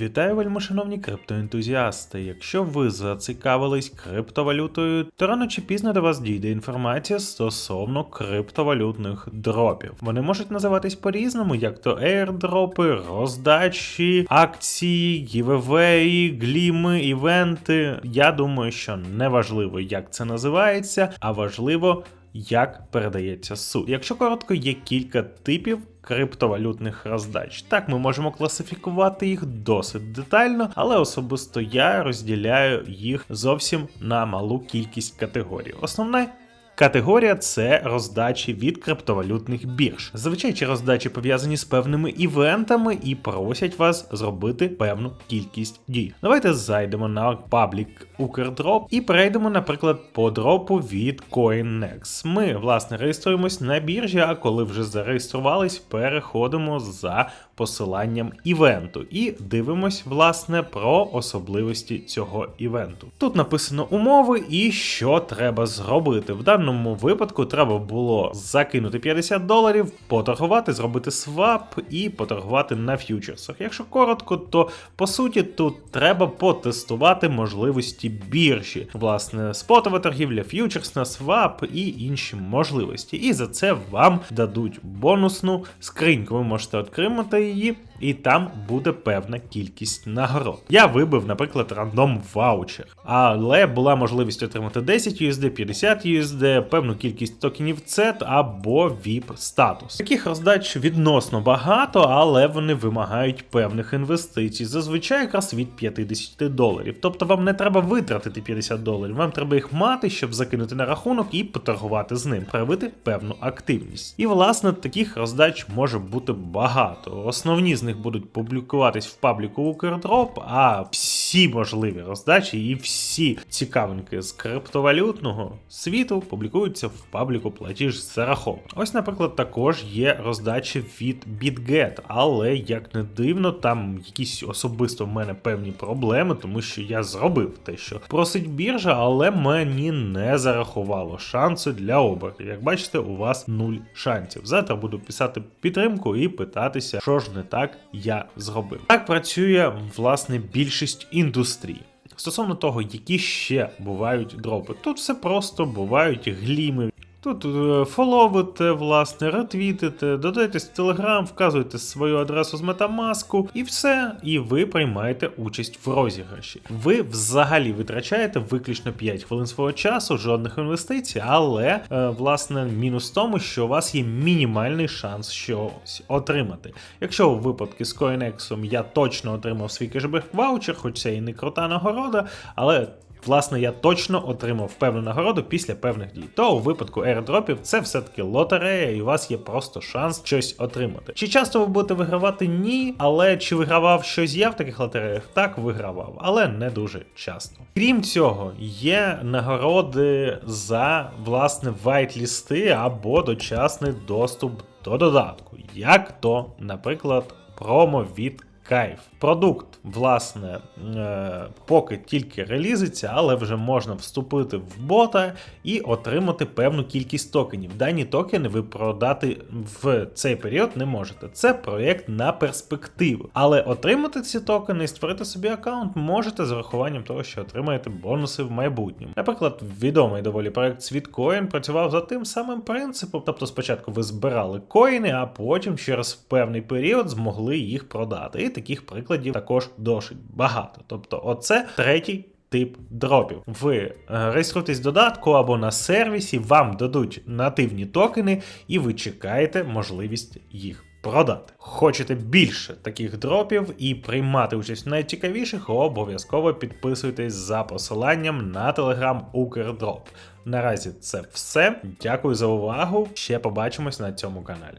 Вітаю, вельмишановні криптоентузіасти. Якщо ви зацікавились криптовалютою, то рано чи пізно до вас дійде інформація стосовно криптовалютних дропів. Вони можуть називатись по-різному, як то airdropи, роздачі, акції, гівевеї, гліми, івенти. Я думаю, що не важливо, як це називається, а важливо. Як передається суд. Якщо коротко, є кілька типів криптовалютних роздач. Так, ми можемо класифікувати їх досить детально, але особисто я розділяю їх зовсім на малу кількість категорій. Основна Категорія це роздачі від криптовалютних бірж. Зазвичай ці роздачі пов'язані з певними івентами і просять вас зробити певну кількість дій. Давайте зайдемо на паблік Укрдроп і перейдемо, наприклад, по дропу від CoinNex. Ми, власне, реєструємось на біржі, а коли вже зареєструвались, переходимо за посиланням івенту і дивимось, власне, про особливості цього івенту. Тут написано умови і що треба зробити. В даному випадку треба було закинути 50 доларів, поторгувати, зробити свап і поторгувати на ф'ючерсах. Якщо коротко, то по суті тут треба потестувати можливості біржі, власне, спотова торгівля, ф'ючерсна, свап і інші можливості. І за це вам дадуть бонусну скриньку. Ви можете отримати її. І там буде певна кількість нагород. Я вибив, наприклад, рандом ваучер, але була можливість отримати 10 USD, 50 USD, певну кількість токенів CET або VIP статус. Таких роздач відносно багато, але вони вимагають певних інвестицій, зазвичай якраз від 50 доларів. Тобто вам не треба витратити 50 доларів, вам треба їх мати, щоб закинути на рахунок і поторгувати з ним, проявити певну активність. І власне таких роздач може бути багато. Основні з них будуть публікуватись в пабліку Укрдроп, а всі можливі роздачі і всі цікавинки з криптовалютного світу публікуються в пабліку платіж зараховано. Ось, наприклад, також є роздачі від BitGet, але як не дивно, там якісь особисто в мене певні проблеми, тому що я зробив те, що просить біржа, але мені не зарахувало шанси для обертів. Як бачите, у вас нуль шансів. Завтра буду писати підтримку і питатися, що ж не так я зробив. Так працює власне більшість індустрій. Стосовно того, які ще бувають дропи, тут все просто бувають гліми. Тут е, фоловите, власне, ретвітите, додаєтесь в Telegram, вказуєте свою адресу з Metamask і все, і ви приймаєте участь в розіграші. Ви взагалі витрачаєте виключно 5 хвилин свого часу, жодних інвестицій, але е, власне мінус в тому, що у вас є мінімальний шанс щось отримати. Якщо у випадку з CoinEx я точно отримав свій кешбек ваучер, хоч це і не крута нагорода, але Власне, я точно отримав певну нагороду після певних дій. То у випадку airdropів це все-таки лотерея, і у вас є просто шанс щось отримати. Чи часто ви будете вигравати? Ні, але чи вигравав щось я в таких лотереях? Так, вигравав, але не дуже часто. Крім цього, є нагороди за власне вайт-лісти або дочасний доступ до додатку, як то, наприклад, промо від Кайф. Продукт, власне, е, поки тільки релізиться, але вже можна вступити в бота і отримати певну кількість токенів. Дані токени ви продати в цей період не можете. Це проєкт на перспективу. Але отримати ці токени і створити собі аккаунт можете з урахуванням того, що отримаєте бонуси в майбутньому. Наприклад, відомий доволі проєкт Світкоін працював за тим самим принципом. Тобто, спочатку ви збирали коїни, а потім через певний період змогли їх продати. Таких прикладів також досить багато. Тобто, оце третій. Тип дропів. Ви е, реєструєтесь в додатку або на сервісі, вам дадуть нативні токени, і ви чекаєте можливість їх продати. Хочете більше таких дропів і приймати участь в найцікавіших, обов'язково підписуйтесь за посиланням на телеграм Укрдроп. Наразі це все. Дякую за увагу. Ще побачимось на цьому каналі.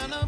gonna